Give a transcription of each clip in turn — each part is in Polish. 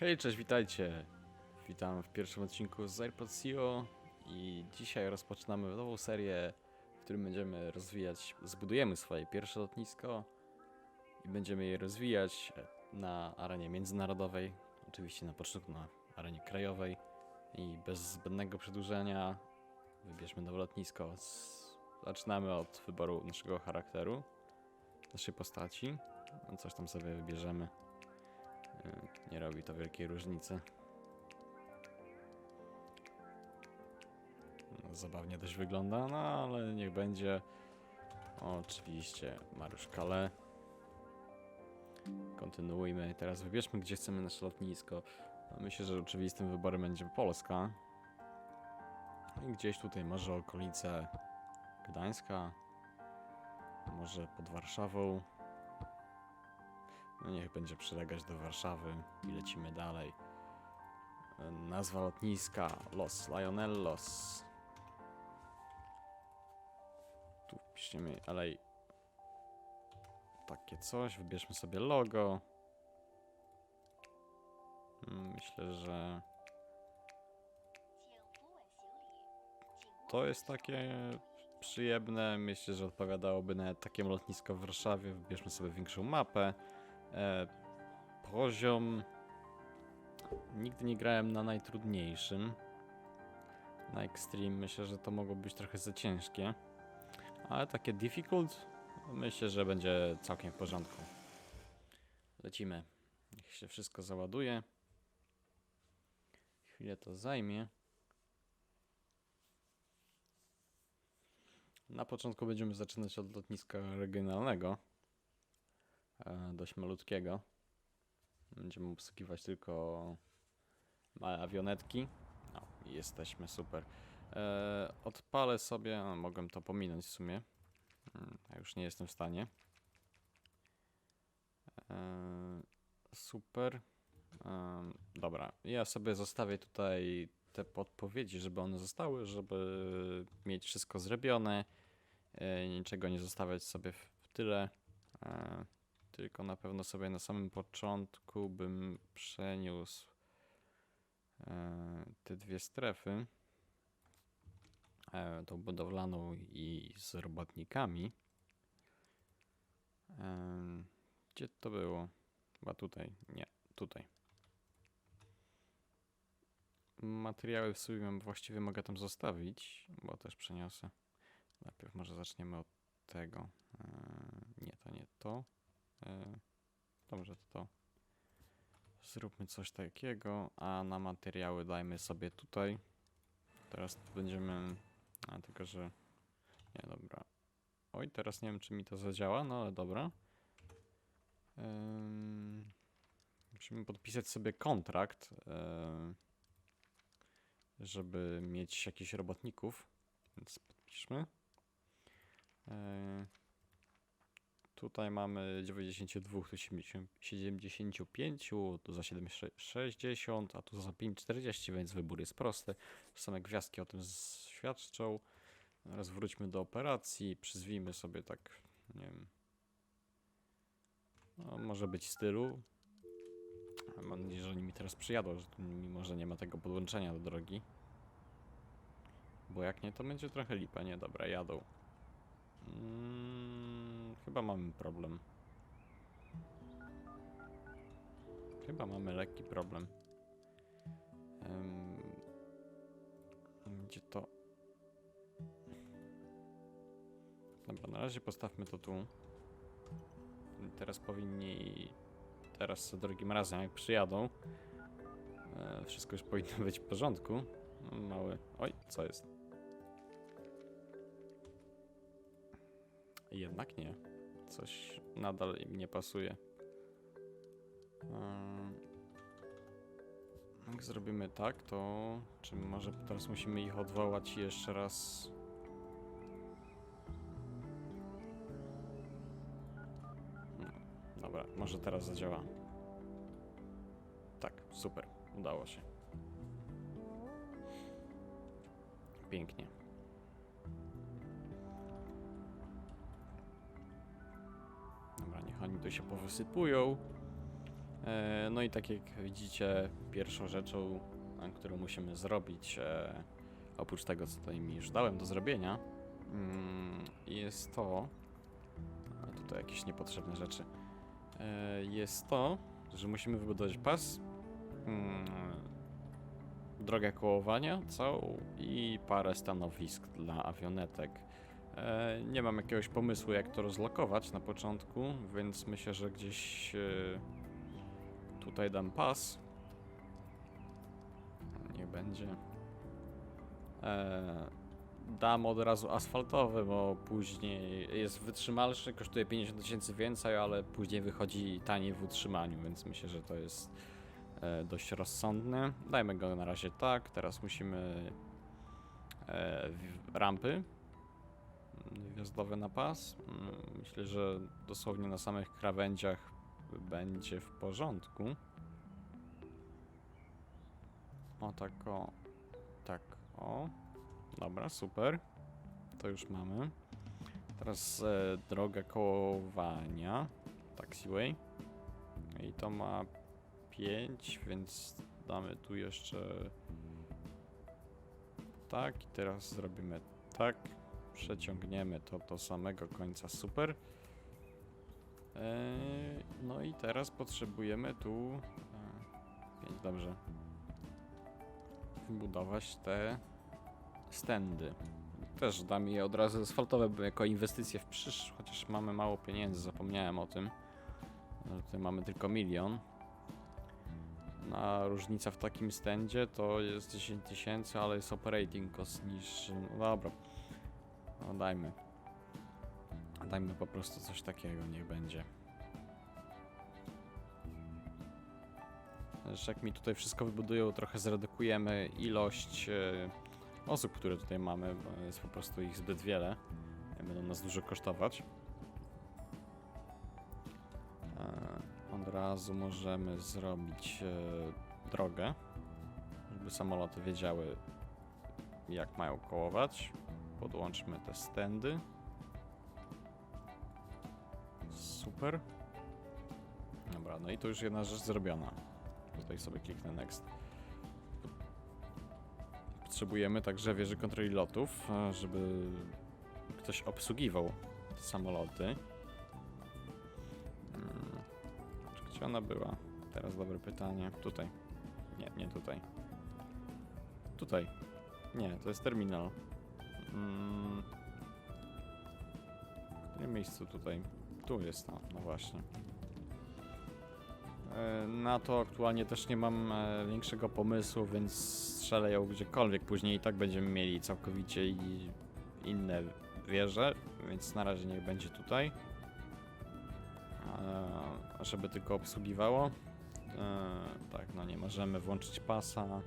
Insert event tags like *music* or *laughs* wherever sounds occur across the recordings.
Hej, cześć, witajcie. Witam w pierwszym odcinku z AirPod CEO i dzisiaj rozpoczynamy nową serię, w którym będziemy rozwijać, zbudujemy swoje pierwsze lotnisko i będziemy je rozwijać na arenie międzynarodowej, oczywiście na początku na arenie krajowej i bez zbędnego przedłużenia wybierzmy nowe lotnisko. Zaczynamy od wyboru naszego charakteru, naszej postaci, coś tam sobie wybierzemy. Nie robi to wielkiej różnicy. No, Zabawnie dość wygląda, no ale niech będzie. Oczywiście Mariusz Kale. Kontynuujmy. Teraz wybierzmy, gdzie chcemy nasze lotnisko. No, Myślę, że oczywistym wyborem będzie Polska. I gdzieś tutaj może okolice Gdańska. Może pod Warszawą. No niech będzie przylegać do Warszawy i lecimy dalej. Nazwa lotniska Los Lionellos. Tu wpiszemy alej. Takie coś, wybierzmy sobie logo. Mm, Myślę, że to jest takie przyjemne. Myślę, że odpowiadałoby na takie lotnisko w Warszawie. Wybierzmy sobie większą mapę. E, poziom. Nigdy nie grałem na najtrudniejszym. Na Extreme myślę, że to mogło być trochę za ciężkie. Ale takie difficult myślę, że będzie całkiem w porządku. Lecimy. Niech się wszystko załaduje. Chwilę to zajmie. Na początku będziemy zaczynać od lotniska regionalnego dość malutkiego. Będziemy obsługiwać tylko małe awionetki. O, i jesteśmy, super. E, odpalę sobie, mogłem to pominąć w sumie. Mm, Ja już nie jestem w stanie. E, super. E, dobra, ja sobie zostawię tutaj te podpowiedzi, żeby one zostały, żeby mieć wszystko zrobione. E, niczego nie zostawiać sobie w, tyle. E, tylko na pewno sobie na samym początku bym przeniósł e, te dwie strefy. E, tą budowlaną i z robotnikami. E, gdzie to było? Chyba tutaj. Nie, tutaj. Materiały w sumie właściwie mogę tam zostawić, bo też przeniosę. Najpierw może zaczniemy od tego. Nie, to nie to. E, Dobrze, to to. Zróbmy coś takiego, a na materiały dajmy sobie tutaj. Teraz będziemy. A tylko, że. Nie, dobra. Oj, teraz nie wiem, czy mi to zadziała, no ale dobra. Musimy podpisać sobie kontrakt, e, żeby mieć jakichś robotników. Więc podpiszmy. E, Tutaj mamy 92, tu 70 75, tu za 760, a tu za 540, więc wybór jest prosty. Same gwiazdki o tym świadczą. Teraz wróćmy do operacji, przyzwijmy sobie tak, nie wiem. No, może być stylu. Mam nadzieję, że oni mi teraz przyjadą, mimo, że nie ma tego podłączenia do drogi. Bo jak nie, to będzie trochę lipa, nie? Dobra, jadą. Mm, chyba mamy problem. Chyba mamy lekki problem. Em, gdzie to? Dobra, na razie postawmy to tu. Teraz powinni. Teraz za drugim razem, jak przyjadą, e, wszystko już powinno *laughs* być w porządku. Mały. Oj, co jest? Jednak nie. Coś nadal im nie pasuje. Ym, Jak zrobimy tak, to czy może teraz musimy ich odwołać jeszcze raz? No, Dobra, może teraz zadziała. Tak, super, udało się. Pięknie. Tu się powysypują. E, No i tak jak widzicie, pierwszą rzeczą, e, którą musimy zrobić, e, oprócz tego, co tutaj mi już dałem do zrobienia, mm, jest to. Tutaj jakieś niepotrzebne rzeczy. Jest to, że musimy wybudować pas, mm, drogę kołowania całą i parę stanowisk dla awionetek. E, Nie mam jakiegoś pomysłu, jak to rozlokować na początku, więc myślę, że gdzieś e, tutaj dam pas. Niech będzie. E, dam od razu asfaltowy, bo później jest wytrzymalszy, kosztuje 50 tysięcy więcej, ale później wychodzi taniej w utrzymaniu, więc myślę, że to jest dość rozsądne. Dajmy go na razie tak. Teraz musimy rampy wjazdowe na pas. Myślę, że dosłownie na samych krawędziach będzie w porządku. O tak o. Tak o. Dobra, super. To już mamy. Teraz e, droga kołowania. Taxiway. I to ma 5, więc damy tu jeszcze tak. I teraz zrobimy tak. Przeciągniemy to do samego końca. Super. Eee, no i teraz potrzebujemy tu. E, dobrze. Wybudować te stędy. Też dam je od razu asfaltowe bo jako inwestycje w przyszłość, chociaż mamy mało pieniędzy, zapomniałem o tym. Tutaj mamy tylko milion. Na różnica w takim stędzie to jest 10 tysięcy, ale jest operating cost niższy. No dobra. No dajmy. Dajmy po prostu coś takiego, niech będzie. Zresztą jak mi tutaj wszystko wybudują, trochę zredukujemy ilość e, osób, które tutaj mamy, bo jest po prostu ich zbyt wiele. Będą nas dużo kosztować. E, Od razu możemy zrobić e, drogę, żeby samoloty wiedziały jak mają kołować. Podłączmy te stędy. Super. Dobra, no i to już jedna rzecz zrobiona. Tutaj sobie kliknę next. Potrzebujemy także wieży kontroli lotów, e, żeby ktoś obsługiwał samoloty. Mm, Gdzie ona była? Teraz dobre pytanie. Tutaj. Nie, nie tutaj. Tutaj. Nie, to jest terminal. Mm. W którym miejscu tutaj? Tu jest to, no właśnie. E, Na to aktualnie też nie mam e, większego pomysłu, więc strzelę ją gdziekolwiek. Później i tak będziemy mieli całkowicie inne wieże, więc na razie niech będzie tutaj. E, Żeby tylko obsługiwało. Tak, no nie możemy włączyć pasa,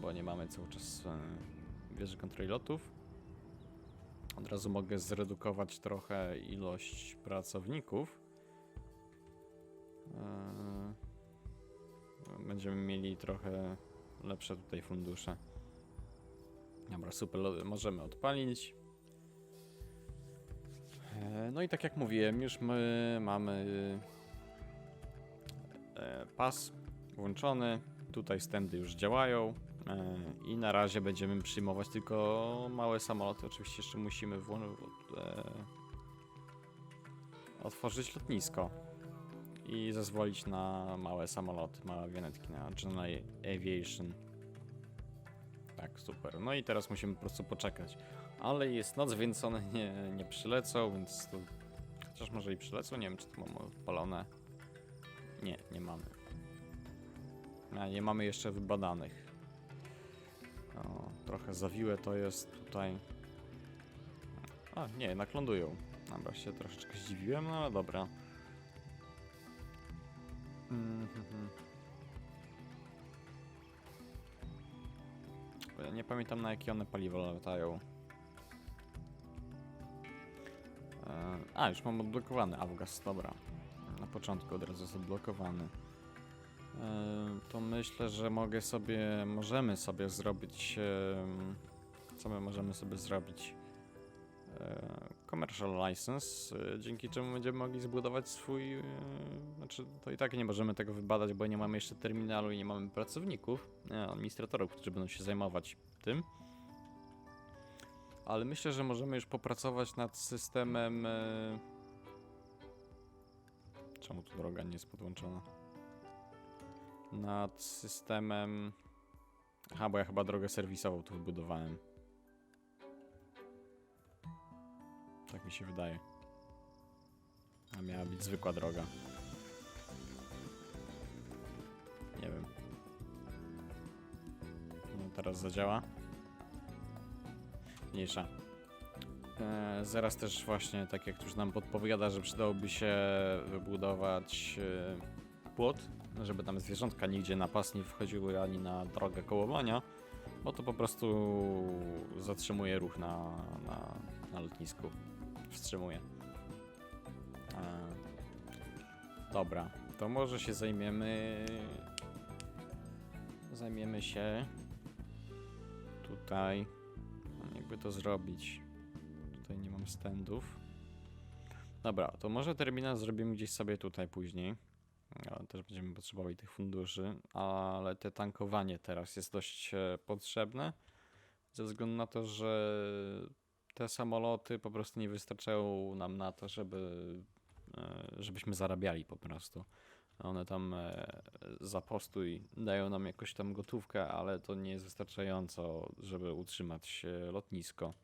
bo nie mamy cały czas wieży kontroli lotów. Od razu mogę zredukować trochę ilość pracowników. Eee, Będziemy mieli trochę lepsze tutaj fundusze. Dobra, super, możemy odpalić. Eee, No i tak jak mówiłem, już my mamy e, pas włączony. Tutaj stędy już działają. E, I na razie będziemy przyjmować tylko małe samoloty. Oczywiście jeszcze musimy e, otworzyć lotnisko i zezwolić na małe samoloty, małe awionetki, na General Aviation. Tak, super. No i teraz musimy po prostu poczekać. Ale jest noc, więc one nie, nie przylecą, więc to... Chociaż może i przylecą, nie wiem czy to mamy odpalone. Nie, nie mamy. A, nie mamy jeszcze wybadanych. O, trochę zawiłe to jest tutaj. A, nie, jednak lądują. Dobra, się troszeczkę zdziwiłem, no ale dobra. Bo ja nie pamiętam na jakie one paliwo latają. E, A, już mam odblokowany Avgas, dobra. Na początku od razu jest odblokowany. E, To myślę, że mogę sobie, możemy sobie zrobić, em, co my możemy sobie zrobić? E, commercial license, dzięki czemu będziemy mogli zbudować swój. Znaczy, to i tak nie możemy tego wybadać, bo nie mamy jeszcze terminalu i nie mamy pracowników, administratorów, którzy będą się zajmować tym. Ale myślę, że możemy już popracować nad systemem. Czemu tu droga nie jest podłączona? Nad systemem. Aha, bo ja chyba drogę serwisową tu wybudowałem. Tak mi się wydaje. A miała być zwykła droga. Nie wiem. No teraz zadziała. Mniejsza. E, zaraz też właśnie, tak jak już nam podpowiada, że przydałoby się wybudować e, płot, żeby tam zwierzątka nigdzie na pas nie wchodziły ani na drogę kołowania, bo to po prostu zatrzymuje ruch na, na, na lotnisku. Wstrzymuje. E, dobra, to może się zajmiemy. Zajmiemy się tutaj. Jakby to zrobić. Tutaj nie mam standów. Dobra, to może terminal zrobimy gdzieś sobie tutaj później. Ale też będziemy potrzebowali tych funduszy, ale te tankowanie teraz jest dość e, potrzebne. Ze względu na to, że te samoloty po prostu nie wystarczają nam na to, żeby, e, żebyśmy zarabiali po prostu. One tam e, za postój dają nam jakoś tam gotówkę, ale to nie jest wystarczająco, żeby utrzymać lotnisko.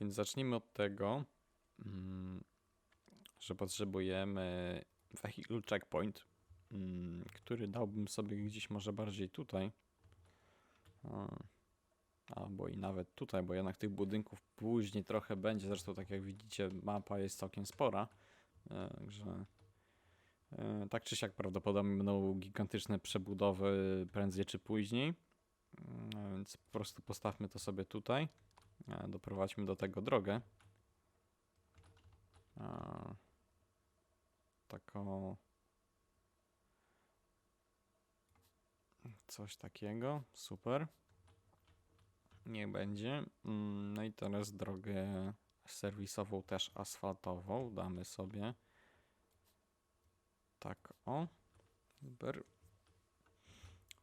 Więc zacznijmy od tego, mm, że potrzebujemy vehicle checkpoint, mm, który dałbym sobie gdzieś może bardziej tutaj. Albo i nawet tutaj, bo jednak tych budynków później trochę będzie. Zresztą, tak jak widzicie, mapa jest całkiem spora. e, Także e, tak czy siak prawdopodobnie będą gigantyczne przebudowy prędzej czy później. Mm, Więc po prostu postawmy to sobie tutaj. e, Doprowadźmy do tego drogę. Taką. Coś takiego. Super. Niech będzie. Mm, No i teraz drogę serwisową, też asfaltową. Damy sobie. Tak, o. Super.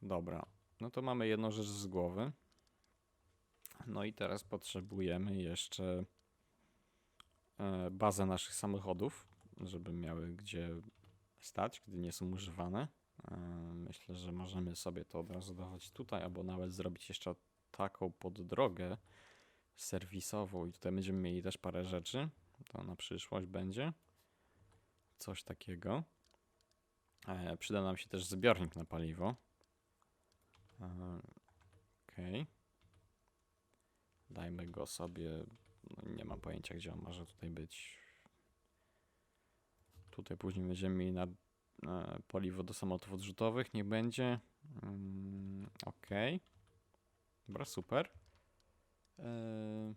Dobra. No to mamy jedną rzecz z głowy. No i teraz potrzebujemy jeszcze e, bazę naszych samochodów, żeby miały gdzie stać, gdy nie są używane. E, Myślę, że możemy sobie to od razu dawać tutaj, albo nawet zrobić jeszcze taką poddrogę serwisową i tutaj będziemy mieli też parę rzeczy. To na przyszłość będzie. Coś takiego. E, przyda nam się też zbiornik na paliwo. E, Okej. Dajmy go sobie. No, nie mam pojęcia, gdzie on może tutaj być. Tutaj później będziemy mieli na paliwo do samolotów odrzutowych. Niech będzie. Mm, Okej. Dobra, super. E,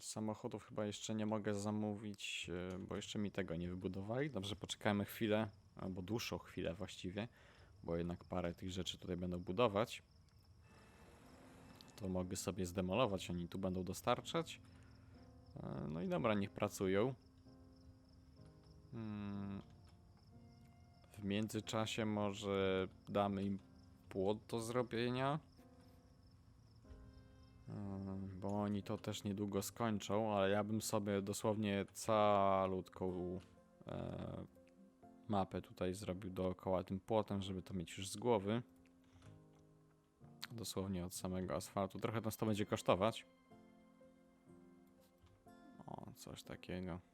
samochodów chyba jeszcze nie mogę zamówić, e, bo jeszcze mi tego nie wybudowali. Dobrze, poczekajmy chwilę, albo dłuższą chwilę właściwie, bo jednak parę tych rzeczy tutaj będą budować. To mogę sobie zdemolować, oni tu będą dostarczać. E, No i dobra, niech pracują. Mm. W międzyczasie może damy im płot do zrobienia. Ym, Bo oni to też niedługo skończą, ale ja bym sobie dosłownie calutką e, mapę tutaj zrobił dookoła tym płotem, żeby to mieć już z głowy. Dosłownie od samego asfaltu. Trochę nas to będzie kosztować. O, coś takiego.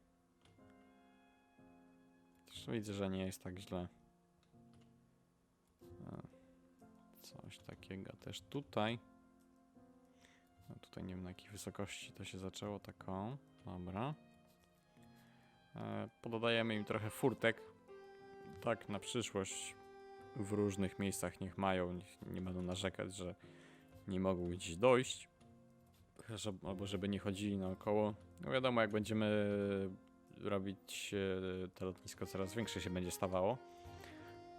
Zresztą widzę, że nie jest tak źle. E, Coś takiego też tutaj. No tutaj nie wiem na jakiej wysokości to się zaczęło, taką. Dobra. E, pododajemy im trochę furtek. Tak, na przyszłość w różnych miejscach niech mają, niech nie będą narzekać, że nie mogą gdzieś dojść. Albo żeby nie chodzili naokoło. No wiadomo, jak będziemy robić e, to lotnisko coraz większe się będzie stawało,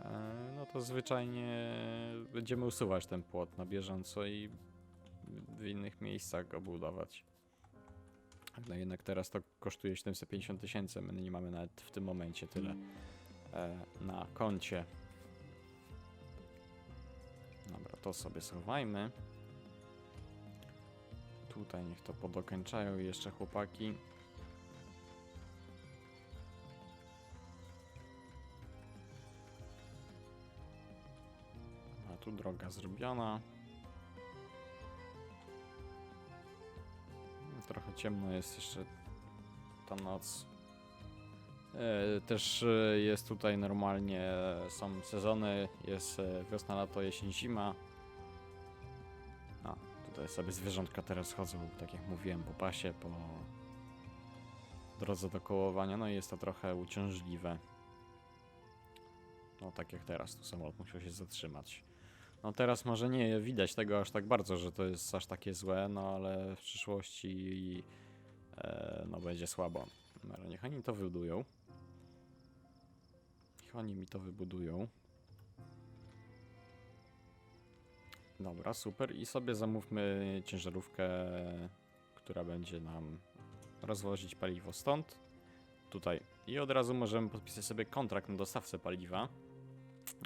e, no to zwyczajnie będziemy usuwać ten płot na bieżąco i w innych miejscach go budować. No jednak teraz to kosztuje 750 tysięcy, my nie mamy nawet w tym momencie tyle e, na koncie. Dobra, to sobie schowajmy. Tutaj niech to podokończają jeszcze chłopaki. Tu droga zrobiona. Trochę ciemno jest jeszcze ta noc. E, Też e, jest tutaj normalnie, e, są sezony, jest wiosna, lato, jesień, zima. A, tutaj sobie zwierzątka teraz chodzą, tak jak mówiłem, po pasie, po drodze do kołowania, no i jest to trochę uciążliwe. No tak jak teraz, tu samolot musiał się zatrzymać. No teraz może nie widać tego aż tak bardzo, że to jest aż takie złe, no ale w przyszłości e, no będzie słabo. Ale niech oni to wybudują. Niech oni mi to wybudują. Dobra, super. I sobie zamówmy ciężarówkę, która będzie nam rozwozić paliwo stąd. Tutaj. I od razu możemy podpisać sobie kontrakt na dostawcę paliwa.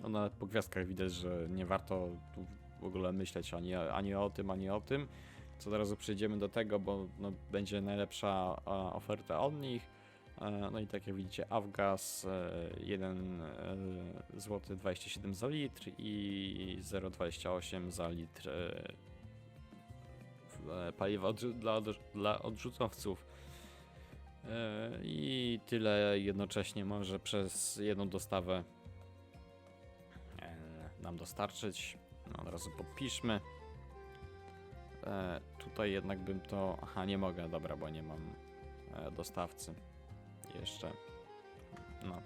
No nawet po gwiazdkach widać, że nie warto tu w ogóle myśleć ani, ani o tym, ani o tym. Co od razu przejdziemy do tego, bo no, będzie najlepsza oferta od nich. E, No i tak jak widzicie, Avgas e, 1 e, zł 27 za litr i 0,28 za litr e, e, paliwa dla, dla odrzucowców. I tyle jednocześnie może przez jedną dostawę nam dostarczyć. No, od razu podpiszmy. E, tutaj jednak bym to. Aha, nie mogę, dobra, bo nie mam e, dostawcy. Jeszcze. No.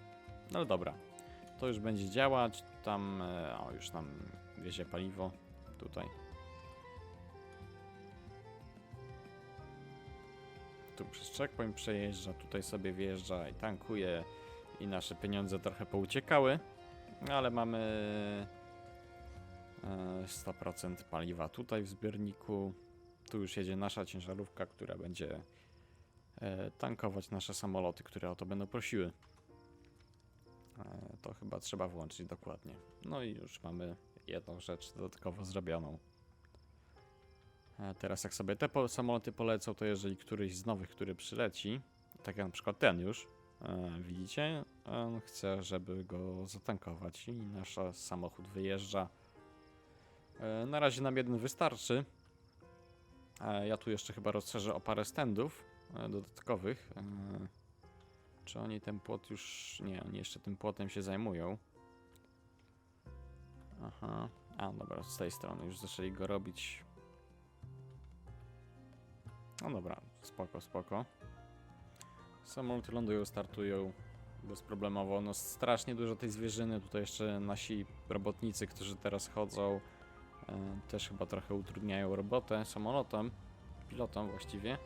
No dobra. To już będzie działać. Tam. E, o, już nam wiezie paliwo. Tutaj. Tu przez checkpoint przejeżdża, tutaj sobie wjeżdża i tankuje. I nasze pieniądze trochę pouciekały. Ale mamy 100% paliwa tutaj w zbiorniku. Tu już jedzie nasza ciężarówka, która będzie e, tankować nasze samoloty, które o to będą prosiły. E, To chyba trzeba włączyć dokładnie. No i już mamy jedną rzecz dodatkowo zrobioną. E, Teraz jak sobie te samoloty polecą, to jeżeli któryś z nowych, który przyleci, tak jak na przykład ten już, e, widzicie, on chce, żeby go zatankować i nasz samochód wyjeżdża. E, Na razie nam jeden wystarczy. E, Ja tu jeszcze chyba rozszerzę o parę standów e, dodatkowych. Czy oni ten płot już... Nie, oni jeszcze tym płotem się zajmują. Aha. A, dobra, z tej strony już zaczęli go robić. No dobra, spoko, spoko. Samoloty lądują, startują bezproblemowo. No strasznie dużo tej zwierzyny. Tutaj jeszcze nasi robotnicy, którzy teraz chodzą, też chyba trochę utrudniają robotę samolotom, pilotom właściwie.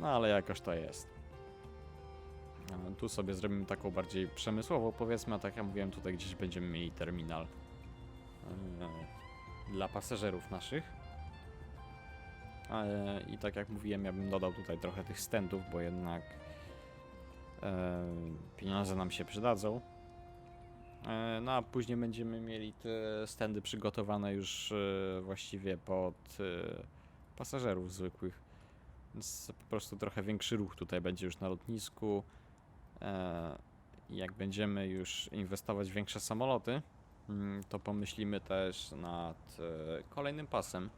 No ale jakoś to jest. E, Tu sobie zrobimy taką bardziej przemysłową, powiedzmy, a tak jak mówiłem, tutaj gdzieś będziemy mieli terminal e, dla pasażerów naszych. E, I tak jak mówiłem, ja bym dodał tutaj trochę tych standów, bo jednak e, pieniądze nam się przydadzą. E, No a później będziemy mieli te standy przygotowane już e, właściwie pod e, pasażerów zwykłych. Więc po prostu trochę większy ruch tutaj będzie już na lotnisku. Jak będziemy już inwestować w większe samoloty, mm, to pomyślimy też nad kolejnym pasem.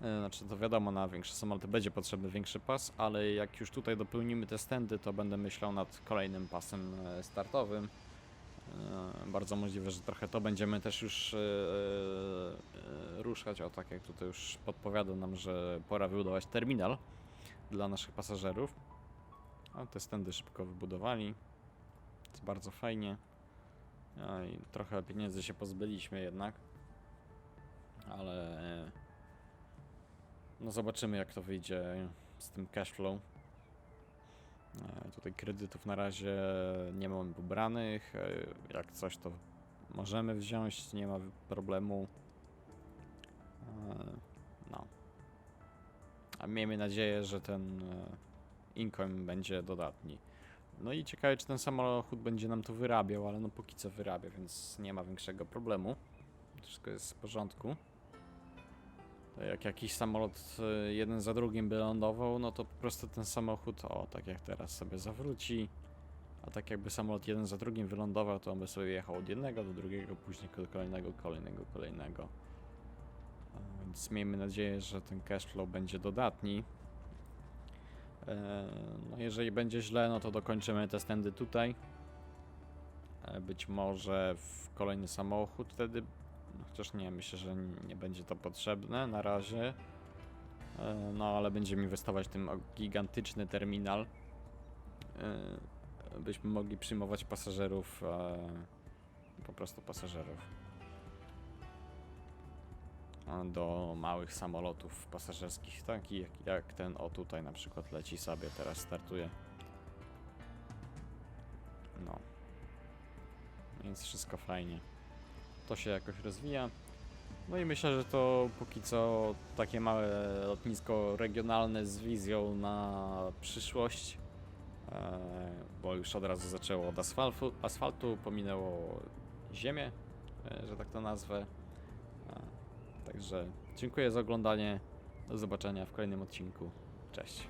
Znaczy, to wiadomo, na większe samoloty będzie potrzebny większy pas, ale jak już tutaj dopełnimy te stędy, to będę myślał nad kolejnym pasem startowym. E, Bardzo możliwe, że trochę to będziemy też już e, e, ruszać. O tak jak tutaj już podpowiada nam, że pora wybudować terminal dla naszych pasażerów. A te stędy szybko wybudowali. Jest bardzo fajnie. No i trochę pieniędzy się pozbyliśmy jednak. Ale no zobaczymy jak to wyjdzie z tym cashflow. E, Tutaj kredytów na razie nie mamy pobranych. e, Jak coś to możemy wziąć, nie ma problemu. E, No. a miejmy nadzieję, że ten income będzie dodatni. No i ciekawe, czy ten samochód będzie nam to wyrabiał, ale no póki co wyrabia, więc nie ma większego problemu. Wszystko jest w porządku. Jak jakiś samolot e, jeden za drugim by lądował, no to po prostu ten samochód, o, tak jak teraz sobie zawróci. A tak jakby samolot jeden za drugim wylądował, to on by sobie jechał od jednego do drugiego, później do kolejnego, kolejnego, kolejnego. E, Więc miejmy nadzieję, że ten cashflow będzie dodatni. E, No jeżeli będzie źle, no to dokończymy te stędy tutaj. E, Być może w kolejny samochód wtedy, chociaż nie, myślę, że nie będzie to potrzebne na razie. E, No ale będziemy inwestować w ten o- gigantyczny terminal. E, Byśmy mogli przyjmować pasażerów, e, po prostu pasażerów do małych samolotów pasażerskich, takich jak, jak ten o tutaj na przykład leci sobie, teraz startuje. No. Więc wszystko fajnie. To się jakoś rozwija. No i myślę, że to póki co takie małe lotnisko regionalne z wizją na przyszłość. E, bo już od razu zaczęło od asfaltu, asfaltu pominęło ziemię, e, że tak to nazwę. E, Także dziękuję za oglądanie. Do zobaczenia w kolejnym odcinku. Cześć.